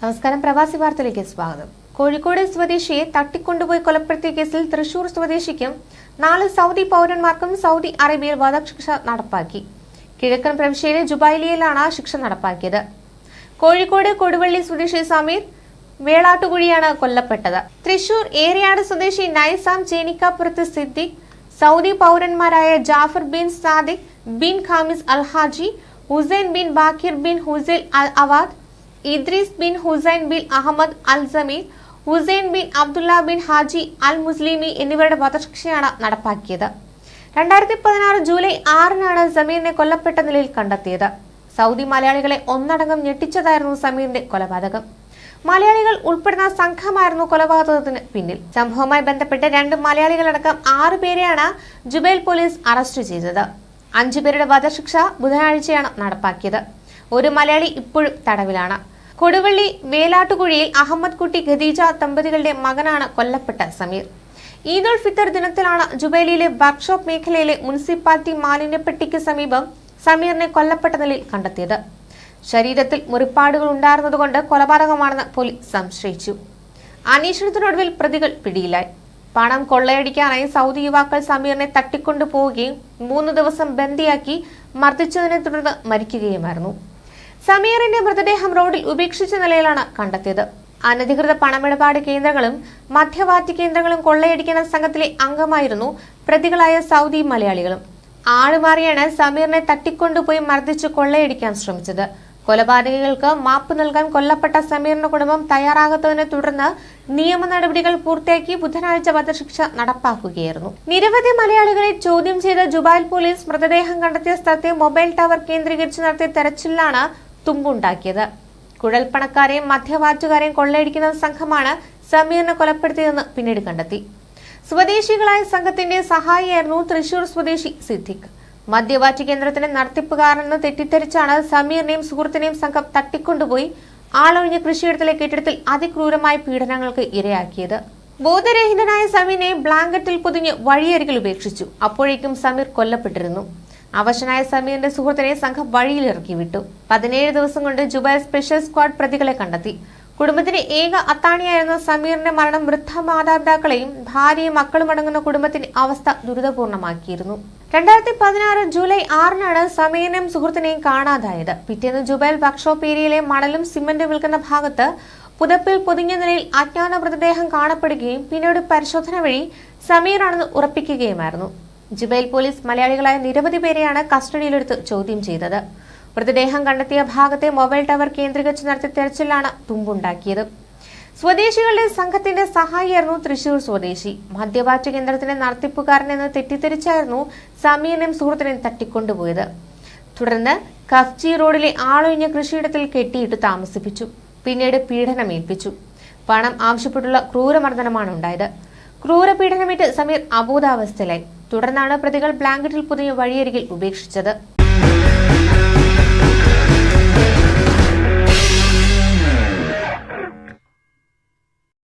നമസ്കാരം. പ്രവാസി വാർത്തയിലേക്ക് സ്വാഗതം. കോഴിക്കോട് സ്വദേശിയെ തട്ടിക്കൊണ്ടുപോയി കൊലപ്പെടുത്തിയ കേസിൽ തൃശൂർ സ്വദേശിക്കും നാല് സൗദി പൗരന്മാർക്കും സൗദി അറേബ്യയിൽ വധശിക്ഷ നടപ്പാക്കി. കിഴക്കൻ പ്രവിശ്യയിലെ ജുബൈലിയയിലാണ് ശിക്ഷ നടപ്പാക്കിയത്. കോഴിക്കോട് കൊടുവള്ളി സ്വദേശി സമീർ വേളാട്ടുകുഴിയാണ് കൊല്ലപ്പെട്ടത്. തൃശൂർ ഏരിയാട് സ്വദേശി Naisam ചേനിക്കാപ്പുറത്ത് Siddique Saudi പൗരന്മാരായ Jafar bin Sadiq bin Khamis al Haji Hussain bin Baqir bin Husail al Awad Idris bin Hussain bin Ahmed al Sameer Hussain bin Abdullah bin Haji al Muslimi എന്നിവരുടെ വധശിക്ഷയാണ് നടപ്പാക്കിയത്. രണ്ടായിരത്തി പതിനാറ് ജൂലൈ ആറിനാണ് സമീറിനെ കൊല്ലപ്പെട്ട നിലയിൽ കണ്ടെത്തിയത്. സൗദി മലയാളികളെ ഒന്നടങ്കം ഞെട്ടിച്ചതായിരുന്നു സമീറിന്റെ കൊലപാതകം. മലയാളികൾ ഉൾപ്പെടുന്ന സംഘമായിരുന്നു കൊലപാതകത്തിന് പിന്നിൽ. സംഭവവുമായി ബന്ധപ്പെട്ട് രണ്ട് മലയാളികളടക്കം ആറ് പേരെയാണ് ജുബൈൽ പോലീസ് അറസ്റ്റ് ചെയ്തത്. അഞ്ചുപേരുടെ വധശിക്ഷ ബുധനാഴ്ചയാണ് നടപ്പാക്കിയത്. ഒരു മലയാളി ഇപ്പോഴും തടവിലാണ്. കൊടുവള്ളി വേലാട്ടുകുഴിയിൽ അഹമ്മദ് കുട്ടി ഖദീജ ദമ്പതികളുടെ മകനാണ് കൊല്ലപ്പെട്ട സമീർ. ഈദ് ഉൽ ഫിത്തർ ദിനത്തിലാണ് ജുബൈലിയിലെ വർക്ക്ഷോപ്പ് മേഖലയിലെ മുനിസിപ്പാലിറ്റി മാലിന്യപ്പെട്ടിക്ക് സമീപം സമീറിനെ കൊല്ലപ്പെട്ട നിലയിൽ കണ്ടെത്തിയത്. ശരീരത്തിൽ മുറിപ്പാടുകൾ ഉണ്ടായിരുന്നതുകൊണ്ട് കൊലപാതകമാണെന്ന് പോലീസ് സംശയിച്ചു. അന്വേഷണത്തിനൊടുവിൽ പ്രതികൾ പിടിയിലായി. പണം കൊള്ളയടിക്കാനായി സൗദി യുവാക്കൾ സമീറിനെ തട്ടിക്കൊണ്ടു പോവുകയും മൂന്ന് ദിവസം ബന്ദിയാക്കി മർദ്ദിച്ചതിനെ തുടർന്ന് മരിക്കുകയുമായിരുന്നു. സമീറിന്റെ മൃതദേഹം റോഡിൽ ഉപേക്ഷിച്ച നിലയിലാണ് കണ്ടെത്തിയത്. അനധികൃത പണമിടപാട് കേന്ദ്രങ്ങളും മധ്യവാറ്റി കേന്ദ്രങ്ങളും കൊള്ളയടിക്കുന്ന സംഘത്തിലെ അംഗമായിരുന്നു പ്രതികളായ സൗദി മലയാളികളും. ആളുമാറിയാണ് സമീറിനെ തട്ടിക്കൊണ്ടുപോയി മർദ്ദിച്ച് കൊള്ളയടിക്കാൻ ശ്രമിച്ചത്. കൊലപാതകികൾക്ക് മാപ്പ് നൽകാൻ കൊല്ലപ്പെട്ട സമീറിന്റെ കുടുംബം തയ്യാറാകാത്തതിനെ തുടർന്ന് നിയമ നടപടികൾ പൂർത്തിയാക്കി ബുധനാഴ്ച വധശിക്ഷ നടപ്പാക്കുകയായിരുന്നു. നിരവധി മലയാളികളെ ചോദ്യം ചെയ്ത ജുബൈൽ പോലീസ് മൃതദേഹം കണ്ടെത്തിയ സ്ഥലത്തെ മൊബൈൽ ടവർ കേന്ദ്രീകരിച്ച് നടത്തിയ തെരച്ചിലാണ് തുമ്പുണ്ടാക്കിയത്. കുഴൽപ്പണക്കാരെയും മധ്യവാറ്റുകാരെയും കൊള്ളയടിക്കുന്ന സംഘമാണ് സമീറിനെ കൊലപ്പെടുത്തിയതെന്ന് പിന്നീട് കണ്ടെത്തി. സ്വദേശികളായ സംഘത്തിന്റെ സഹായിയായിരുന്നു തൃശൂർ സ്വദേശി സിദ്ദിഖ്. മദ്യവാറ്റ് കേന്ദ്രത്തിന്റെ നടത്തിപ്പുകാരെന്ന് തെറ്റിദ്ധരിച്ചാണ് സമീറിനെയും സുഹൃത്തിനെയും സംഘം തട്ടിക്കൊണ്ടുപോയി ആളൊഴിഞ്ഞ കൃഷിയിടത്തിലെ കെട്ടിടത്തിൽ അതിക്രൂരമായ പീഡനങ്ങൾക്ക് ഇരയാക്കിയത്. ബോധരഹിതനായ സമീറിനെ ബ്ലാങ്കറ്റിൽ പൊതിഞ്ഞ് വഴിയരികിൽ ഉപേക്ഷിച്ചു. അപ്പോഴേക്കും സമീർ കൊല്ലപ്പെട്ടിരുന്നു. അവശനായ സമീറിന്റെ സുഹൃത്തിനെ സംഘം വഴിയിലിറക്കി വിട്ടു. പതിനേഴ് ദിവസം കൊണ്ട് ജുബൈൽ സ്പെഷ്യൽ സ്ക്വാഡ് പ്രതികളെ കണ്ടെത്തി. കുടുംബത്തിന്റെ ഏക അത്താണിയായിരുന്ന സമീറിന്റെ മരണം വൃദ്ധ മാതാപിതാക്കളെയും ഭാര്യയും മക്കളും അടങ്ങുന്ന കുടുംബത്തിന്റെ അവസ്ഥ ദുരിതപൂർണമാക്കിയിരുന്നു. രണ്ടായിരത്തി പതിനാറ് ജൂലൈ ആറിനാണ് സമീറിനെയും സുഹൃത്തിനെയും കാണാതായത്. പിറ്റേന്ന് ജുബൈൽ വർക്ക്ഷോപ്പ് ഏരിയയിലെ മണലും സിമന്റ് വിൽക്കുന്ന ഭാഗത്ത് പുതപ്പിൽ പൊതിഞ്ഞ നിലയിൽ അജ്ഞാത മൃതദേഹം കാണപ്പെടുകയും പിന്നീട് പരിശോധന വഴി സമീറാണെന്ന് ഉറപ്പിക്കുകയുമായിരുന്നു. ജുബൈൽ പോലീസ് മലയാളികളായ നിരവധി പേരെയാണ് കസ്റ്റഡിയിലെടുത്ത് ചോദ്യം ചെയ്തത്. മൃതദേഹം കണ്ടെത്തിയ ഭാഗത്തെ മൊബൈൽ ടവർ കേന്ദ്രീകരിച്ച് നടത്തിയ തെരച്ചിലാണ് തുമ്പുണ്ടാക്കിയത്. സ്വദേശികളുടെ സംഘത്തിന്റെ സഹായിയായിരുന്നു തൃശൂർ സ്വദേശി. മദ്യപാറ്റ കേന്ദ്രത്തിന്റെ നടത്തിപ്പുകാരൻ എന്ന് തെറ്റിദ്ധരിച്ചായിരുന്നു സമീറിനെയും സുഹൃത്തിനെയും തട്ടിക്കൊണ്ടുപോയത്. തുടർന്ന് കഫ്ജി റോഡിലെ ആളൊഴിഞ്ഞ കൃഷിയിടത്തിൽ കെട്ടിയിട്ട് താമസിപ്പിച്ചു. പിന്നീട് പീഡനമേൽപ്പിച്ചു. പണം ആവശ്യപ്പെട്ടുള്ള ക്രൂരമർദ്ദനമാണ് ഉണ്ടായത് ക്രൂരപീഡനമേറ്റ് സമീർ അബോധാവസ്ഥയിലായി. തുടർന്നാണ് പ്രതികൾ ബ്ലാങ്കറ്റിൽ പൊതിഞ്ഞ് വഴിയരികിൽ ഉപേക്ഷിച്ചത്